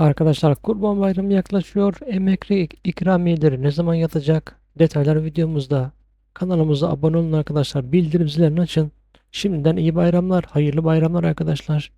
Arkadaşlar Kurban Bayramı yaklaşıyor. Emekli ikramiyeleri ne zaman yatacak? Detaylar videomuzda. Kanalımıza abone olun arkadaşlar. Bildirim zillerini açın. Şimdiden iyi bayramlar, hayırlı bayramlar arkadaşlar.